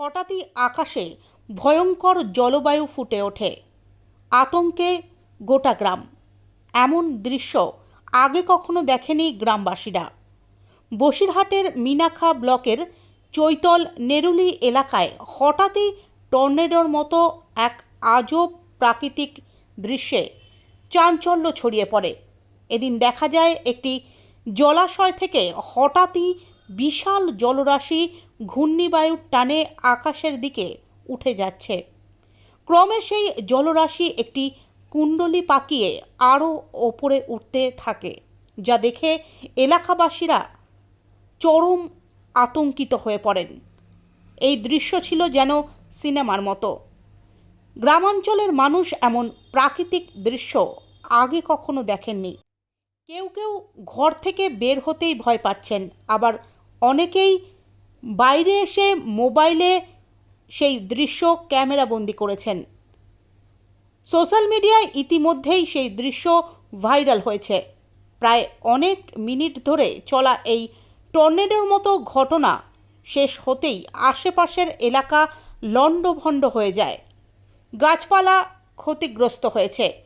হঠাৎই আকাশে ভয়ঙ্কর জলবায়ু ফুটে ওঠে। আতঙ্কে গোটা গ্রাম। এমন দৃশ্য আগে কখনো দেখেনি গ্রামবাসীরা। বসিরহাটের মিনাখা ব্লকের চৈতল নেরুলি এলাকায় হঠাৎই টর্নেডোর মতো এক আজব প্রাকৃতিক দৃশ্যে চাঞ্চল্য ছড়িয়ে পড়ে। এদিন দেখা যায় একটি জলাশয় থেকে হঠাৎই বিশাল জলরাশি ঘূর্ণিবায়ুর টানে আকাশের দিকে উঠে যাচ্ছে। ক্রমে সেই জলরাশি একটি কুণ্ডলি পাকিয়ে আরও ওপরে উঠতে থাকে, যা দেখে এলাকাবাসীরা চরম আতঙ্কিত হয়ে পড়েন। এই দৃশ্য ছিল যেন সিনেমার মতো। গ্রামাঞ্চলের মানুষ এমন প্রাকৃতিক দৃশ্য আগে কখনো দেখেননি। কেউ কেউ ঘর থেকে বের হতেই ভয় পাচ্ছেন, আবার অনেকেই বাইরে এসে মোবাইলে সেই দৃশ্য ক্যামেরাবন্দি করেছেন। সোশ্যাল মিডিয়ায় ইতিমধ্যেই সেই দৃশ্য ভাইরাল হয়েছে। প্রায় অনেক মিনিট ধরে চলা এই টর্নেডোর মতো ঘটনা শেষ হতেই আশেপাশের এলাকা লণ্ডভণ্ড হয়ে যায়। গাছপালা ক্ষতিগ্রস্ত হয়েছে।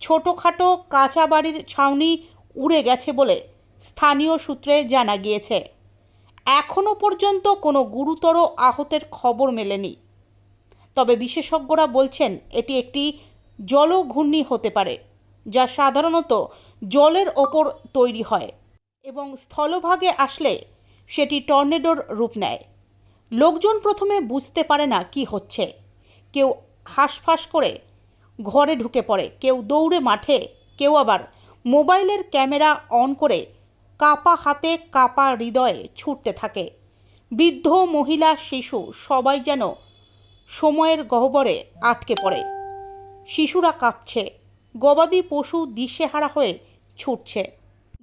ছোটোখাটো কাঁচা বাড়ির ছাউনি উড়ে গেছে বলে স্থানীয় সূত্রে জানা গিয়েছে। এখনও পর্যন্ত কোনো গুরুতর আহতের খবর মেলেনি। তবে বিশেষজ্ঞরা বলছেন, এটি একটি জলঘূর্ণি হতে পারে, যা সাধারণত জলের ওপর তৈরি হয় এবং স্থলভাগে আসলে সেটি টর্নেডোর রূপ নেয়। লোকজন প্রথমে বুঝতে পারে না কি হচ্ছে। কেউ হাঁসফাঁস করে ঘরে ঢুকে পড়ে, কেউ দৌড়ে মাঠে, কেউ আবার মোবাইলের ক্যামেরা অন করে কাপা হাতে কাপা হৃদয়ে ছুটতে থাকে। বৃদ্ধ মহিলা শিশু সবাই যেন সময়ের গহ্বরে আটকে পড়ে। শিশুরা কাঁপছে। গবাদি পশু দিশেহারা হয়ে ছুটছে।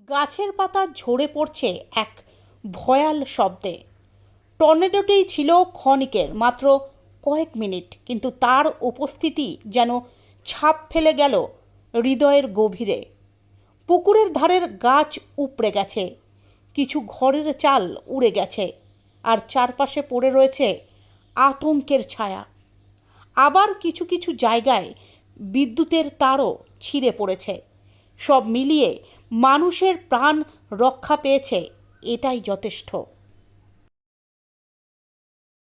গাছের পাতা ঝরে পড়ছে এক ভয়াল শব্দে। টর্নেডোটি ছিল ক্ষণিকের মাত্র কয়েক মিনিট, কিন্তু তার উপস্থিতি যেন ছাপ ফেলে গেল হৃদয়ের গভীরে। পুকুরের ধারের গাছ উপড়ে গেছে। কিছু ঘরের চাল উড়ে গেছে আর চারপাশে পড়ে রয়েছে আতঙ্কের ছায়া। আবার কিছু কিছু জায়গায় বিদ্যুতের তারও ছিঁড়ে পড়েছে। সব মিলিয়ে মানুষের প্রাণ রক্ষা পেয়েছে, এটাই যথেষ্ট।